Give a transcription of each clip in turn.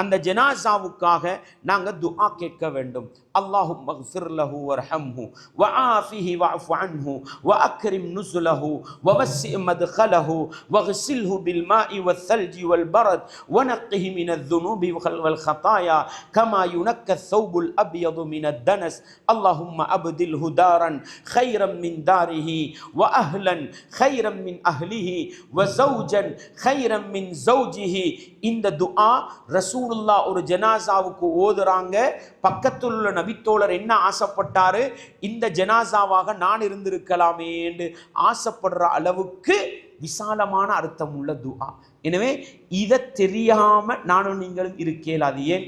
அந்த ஜனாசாவுக்காக நாங்கள் துஆ கேட்க வேண்டும் அல்லாஹும் மக்ஃபிர் லஹு வர்ஹம்ஹு وعافه واعف عنه وأكرم نزله ووسع مدخله واغسله بالماء والثلج والبرد ونقه من الذنوب والخطايا كما ينكى الثوب الأبيض من الدنس اللهم أبدله دارا خيرا من داره وأهلا خيرا من أهله وزوجا خيرا من زوجه இந்த துஆ ரசூலுல்லா ஒரு ஜனாசாவுக்கு ஓதுறாங்க. பக்கத்தில் உள்ள நபித்தோழர் என்ன ஆசைப்பட்டாரு? இந்த ஜனாசாவாக நான் இருந்திருக்கலாமே என்று ஆசைப்படுற அளவுக்கு விசாலமான அர்த்தம் உள்ள துஆ. எனவே இதை தெரியாம நானும் நீங்களும் இருக்கேன் அது ஏன்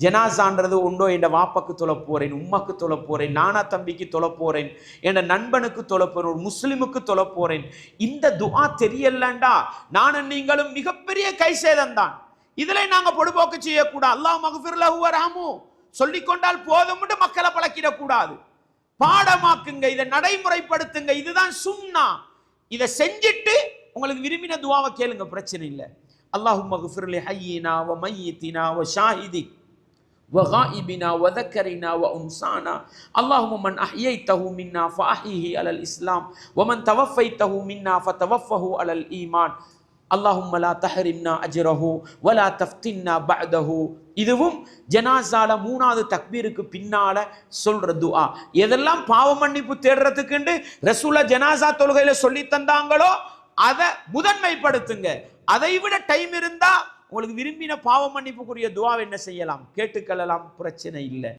ஜனாசான்றது உண்டோ? என் வாப்பாக்கு தொலை போறேன் உம்மாக்கு தொலை போறேன் நானா தம்பிக்கு தொலை போறேன் என் நண்பனுக்கு தொலைப்போறேன் ஒரு முஸ்லிமுக்கு தொலை போறேன் இந்த துஆ தெரியலண்டா? நானும் நீங்களும் மிகப்பெரிய கை சேதம்தான் இதுல நாங்க பொடுபோக்கு செய்யக்கூடாது அல்லாஹ் மகஃபிர் லஹு வரஹமு சொல்லிக்கொண்டால் போதும்னு மக்களை பழக்கிடக்கூடாது பாடமாக்குங்க இதை நடைமுறைப்படுத்துங்க இதுதான் சுன்னா இதை செஞ்சுட்டு உங்களுக்கு விரும்பின துவாவை கேளுங்க பிரச்சனை இல்லை அல்லாஹும் மகஃபிர் லி ஹய்யினா வ மையித்தினா வ ஷாஹிதி وغائبنا وذكرنا وأنسانا اللهم من أحييته منا فأحيه على الإسلام ومن توفيته منا فتوفه على الإيمان அல்லாஹும் வலா தஹரின்னா அஜ்ரஹு வலா தஃப்தின்னா பஅதஹு. இதுவும் ஜனாசால மூணாவது தக்பீருக்கு பின்னால சொல்ற துவா எதெல்லாம் பாவ மன்னிப்பு தேடுறதுக்குண்டு ரசூலா ஜனாசா தொழுகையில சொல்லி தந்தாங்களோ அதை முதன்மைப்படுத்துங்க. அதை விட டைம் இருந்தா உங்களுக்கு விரும்பின பாவ மன்னிப்புக்குரிய துவா என்ன செய்யலாம்? கேட்டுக்கொள்ளலாம். பிரச்சனை இல்லை.